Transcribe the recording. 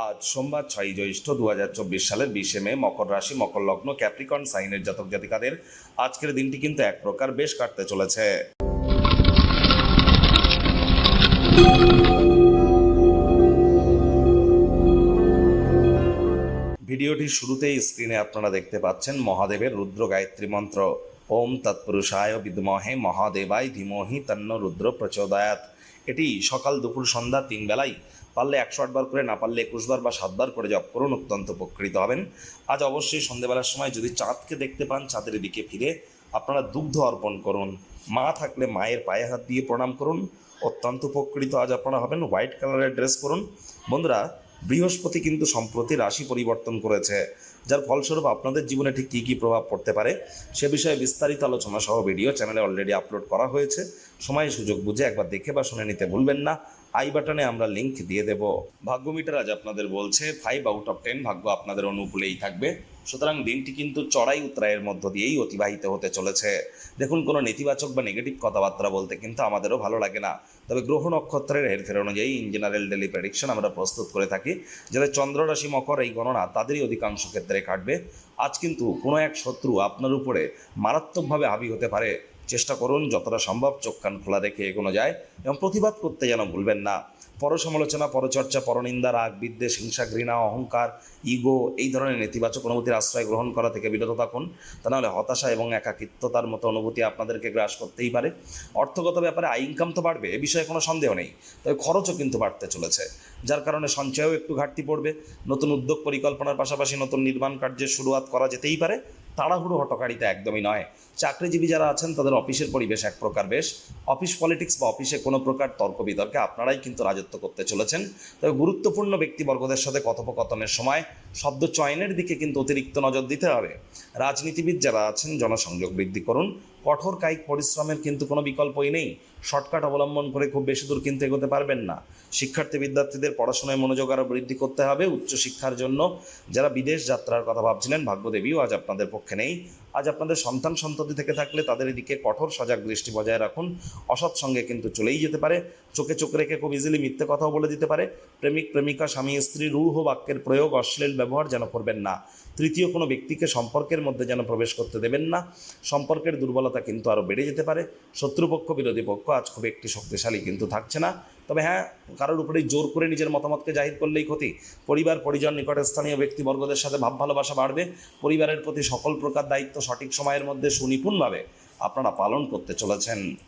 আজ সোমবার ছয়ই জ্যৈষ্ঠ দু হাজার চব্বিশ সালের বিশে মে মকর রাশি, মকর লগ্ন, ক্যাপ্রিকন, সাইনের জাতক জাতিকাদের আজকের দিনটি কিন্তু এক প্রকার বেশ কাটতে চলেছে। ভিডিওটির শুরুতেই স্ক্রিনে আপনারা দেখতে পাচ্ছেন মহাদেবের রুদ্র গায়ত্রী মন্ত্র। ওম তৎপুরুষায় বিদ্মহে মহাদেবায় ধীমহি তন্ন রুদ্র প্রচোদয়াত এটি সকাল দুপুর সন্ধ্যা তিন বেলায় পারলে একশো আটবার করে, না পারলে একুশবার বা সাতবার করে জপ করুন, অত্যন্ত উপকৃত হবেন। আজ অবশ্যই সন্ধেবেলার সময় যদি চাঁদকে দেখতে পান, চাঁদের দিকে ফিরে আপনারা দুগ্ধ অর্পণ করুন। মা থাকলে মায়ের পায়ে হাত দিয়ে প্রণাম করুন। অত্যন্ত উপকৃত আজ আপনারা হবেন। হোয়াইট কালারের ড্রেস পরুন। বন্ধুরা, বৃহস্পতি কিন্তু সম্প্রতি রাশি পরিবর্তন করেছে, যার ফলস্বরূপ আপনাদের জীবনে ঠিক কী কী প্রভাব পড়তে পারে সে বিষয়ে বিস্তারিত আলোচনা সহ ভিডিও চ্যানেলে অলরেডি আপলোড করা হয়েছে। সময় সুযোগ বুঝে একবার দেখে বা শুনে নিতে ভুলবেন না। আই বাটনে আমরা লিংক দিয়ে দেব। ভাগ্য মিটার আজ আপনাদের বলছে ফাইভ আউট অফ টেন ভাগ্য আপনাদের অনুকূলেই থাকবে। সুতরাং দিনটি কিন্তু চড়াই উত্তরায়ের মধ্য দিয়েই অতিবাহিত হতে চলেছে। দেখুন, কোনো নেতিবাচক বা নেগেটিভ কথাবার্তা বলতে কিন্তু আমাদেরও ভালো লাগে না। তবে গ্রহ নক্ষত্রের হেরফের অনুযায়ী ইন জেনারেল ডেলি প্রেডিকশন আমরা প্রস্তুত করে থাকি যাদের চন্দ্ররাশি মকর এই গণনা তাদেরই অধিকাংশ ক্ষেত্রে কাটবে। আজ কিন্তু কোনো এক শত্রু আপনার উপরে মারাত্মকভাবে হাবি হতে পারে। চেষ্টা করুন, যতটা সম্ভব চোখ কান খোলা রেখে এগোনো যায় এবং প্রতিবাদ করতে যেন ভুলবেন না। পরসমালোচনা, পরচর্চা, পরনিন্দা রাগ বিদ্বেষ হিংসা, ঘৃণা, অহংকার, ইগো এই ধরনের নেতিবাচক অনুভূতির আশ্রয় গ্রহণ করা থেকে বিরত থাকুন। তা নাহলে হতাশা এবং একাকিত্বতার মতো অনুভূতি আপনাদেরকে গ্রাস করতেই পারে। অর্থগত ব্যাপারে আয় ইনকাম তো বাড়বে, এ বিষয়ে কোনো সন্দেহ নেই। তবে খরচও কিন্তু বাড়তে চলেছে। যার কারণে সঞ্চয়েও একটু ঘাটতি পড়বে। নতুন উদ্যোগ পরিকল্পনার পাশাপাশি নতুন নির্মাণ কার্যের শুরুয়াত করা যেতেই পারে। তাড়াহুড়ো হটকারিতা একদমই নয়। চাকরিজীবী যারা আছেন, তাদের অফিসের পরিবেশ এক প্রকার বেশ। অফিস পলিটিক্স বা অফিসে কোনো প্রকার তর্ক বিতর্কে আপনারাই কিন্তু রাজত্ব করতে চলেছেন। তবে গুরুত্বপূর্ণ ব্যক্তিবর্গদের সাথে কথোপকথনের সময় শব্দ চয়নের দিকে কিন্তু অতিরিক্ত নজর দিতে হবে। রাজনীতিবিদ যারা আছেন, জনসংযোগ বৃদ্ধি করুন। কঠোর কায়িক পরিশ্রমের কিন্তু কোনো বিকল্পই নেই। শর্টকাট অবলম্বন করে খুব বেশি দূর কিন্তু এগোতে পারবেন না। শিক্ষার্থী বিদ্যার্থীদের পড়াশোনায় মনোযোগ আরও বৃদ্ধি করতে হবে উচ্চশিক্ষার জন্য। যারা বিদেশ যাত্রার কথা ভাবছিলেন, ভাগ্যদেবীও আজ আপনাদের পক্ষে নেই। আজ আপনাদের সন্তান সন্ততি থেকে থাকলে তাদের এদিকে কঠোর সজাগ দৃষ্টি বজায় রাখুন। অসৎ সঙ্গে কিন্তু চলেই যেতে পারে। চোখে চোখ রেখে খুব ইজিলি মিথ্যে কথাও বলে দিতে পারে। প্রেমিক, প্রেমিকা, স্বামী, স্ত্রী, রূঢ় বাক্যের প্রয়োগ, অশ্লীল ব্যবহার যেন করবেন না। তৃতীয় কোনো ব্যক্তিকে সম্পর্কের মধ্যে যেন প্রবেশ করতে দেবেন না। সম্পর্কের দুর্বলতা কিন্তু আরও বেড়ে যেতে পারে। শত্রুপক্ষ, বিরোধী পক্ষ আজ খুব একটি শক্তিশালী কিন্তু থাকছে না। তবে হ্যাঁ কারোর উপরেই জোর করে নিজের মতামতকে জাহির করলেই ক্ষতি। পরিবার, পরিজন, নিকটে স্থানীয় ব্যক্তিবর্গদের সাথে ভাব ভালোবাসা বাড়বে। পরিবারের প্রতি সকল প্রকার দায়িত্ব সঠিক সময়ের মধ্যে সুনিপুণভাবে আপনারা পালন করতে চলেছেন।